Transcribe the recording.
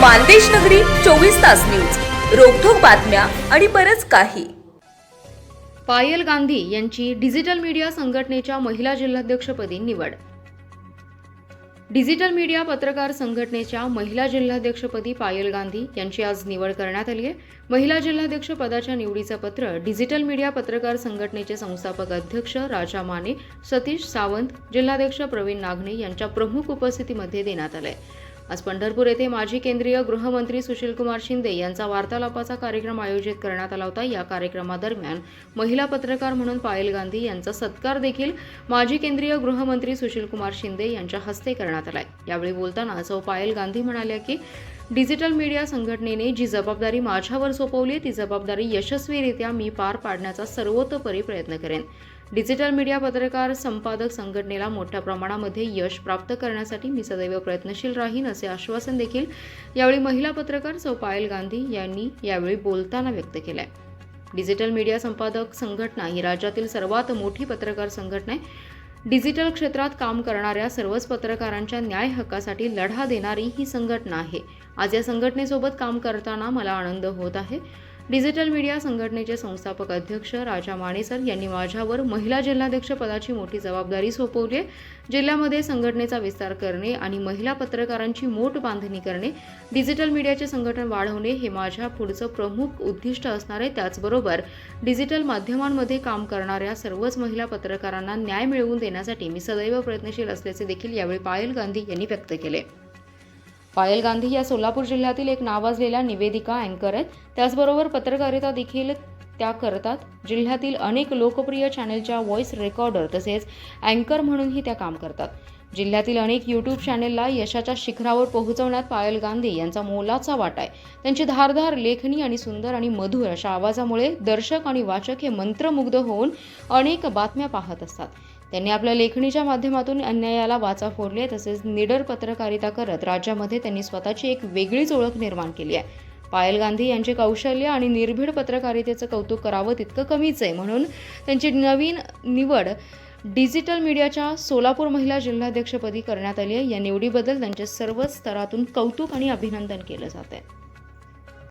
मानदेश नगरी चोवीस तास न्यूज. रोखोक बातम्या आणि बरंच काही. पायल गांधी यांची डिजिटल मीडिया संघटनेच्या महिला जिल्हाध्यक्षपदी निवड. डिजिटल मीडिया पत्रकार संघटनेच्या महिला जिल्हाध्यक्षपदी पायल गांधी यांची आज निवड करण्यात आली आहे. महिला जिल्हाध्यक्ष पदाच्या निवडीचं पत्र डिजिटल मीडिया पत्रकार संघटनेचे संस्थापक अध्यक्ष राजा माने सतीश सावंत जिल्हाध्यक्ष प्रवीण नागणे यांच्या प्रमुख उपस्थितीमध्ये देण्यात आलं आहे आज पंढरपूर येथे माजी केंद्रीय गृहमंत्री सुशीलकुमार शिंदे यांचा वार्तालापाचा कार्यक्रम आयोजित करण्यात आला होता. या कार्यक्रमादरम्यान महिला पत्रकार म्हणून पायल गांधी यांचा सत्कार देखील माजी केंद्रीय गृहमंत्री सुशीलकुमार शिंदे यांच्या हस्ते करण्यात आलाय. यावेळी बोलताना सौ पायल गांधी म्हणाल्या की डिजिटल मीडिया संघटनेने जी जबाबदारी माझ्यावर सोपवली ती जबाबदारी यशस्वीरित्या मी पार पाडण्याचा सर्वतोपरी प्रयत्न करेन. डिजिटल मीडिया पत्रकार संपादक संघटनेला मोठ्या प्रमाणामध्ये यश प्राप्त करण्यासाठी मी सदैव प्रयत्नशील राहीन असे आश्वासन देखील यावेळी महिला पत्रकार सौ पायल गांधी यांनी यावेळी बोलताना व्यक्त केलं आहे डिजिटल मीडिया संपादक संघटना ही राज्यातील सर्वात मोठी पत्रकार संघटना आहे. डिजिटल क्षेत्रात काम करणाऱ्या सर्वच पत्रकारांच्या न्याय हक्कासाठी लढा देणारी ही संघटना आहे. आज या संघटनेसोबत काम करताना मला आनंद होत आहे. डिजिटल मीडिया संघटनेचे संस्थापक अध्यक्ष राजा मानेसर यांनी माझ्यावर महिला जिल्हाध्यक्ष पदाची मोठी जबाबदारी सोपवली आहे. जिल्ह्यामध्ये संघटनेचा विस्तार करणे आणि महिला पत्रकारांची मोठ बांधणी करणे डिजिटल मीडियाचे संघटन वाढवणे हे माझ्या पुढचं प्रमुख उद्दिष्ट असणार आहे. त्याचबरोबर डिजिटल माध्यमांमध्ये काम करणाऱ्या सर्वच महिला पत्रकारांना न्याय मिळवून देण्यासाठी मी सदैव प्रयत्नशील असल्याचे देखील यावेळी पायल गांधी यांनी व्यक्त केले. पायल गांधी या सोलापूर जिल्ह्यातील एक नावाजलेल्या निवेदिका अँकर आहेत. त्याचबरोबर पत्रकारिता देखील त्या करतात. जिल्ह्यातील अनेक लोकप्रिय चॅनेलच्या व्हॉइस रेकॉर्डर तसेच अँकर म्हणूनही त्या काम करतात. जिल्ह्यातील अनेक यूट्यूब चॅनेलला यशाच्या शिखरावर पोहोचवण्यात पायल गांधी यांचा मोलाचा वाटा आहे. त्यांची धारधार लेखणी आणि सुंदर आणि मधुर अशा आवाजामुळे दर्शक आणि वाचक हे मंत्रमुग्ध होऊन अनेक बातम्या पाहत असतात. त्यांनी आपल्या लेखणीच्या माध्यमातून अन्यायाला वाचा फोडले तसेच निडर पत्रकारिता करत राज्यामध्ये त्यांनी स्वतःची एक वेगळीच ओळख निर्माण केली आहे. पायल गांधी यांचे कौशल्य आणि निर्भीड पत्रकारितेचं कौतुक करावं तितकं कमीच आहे. म्हणून त्यांची नवीन निवड डिजिटल मीडियाच्या सोलापूर महिला जिल्हाध्यक्षपदी करण्यात आली आहे. या निवडीबद्दल त्यांचे सर्वच स्तरातून कौतुक आणि अभिनंदन केलं जात आहे.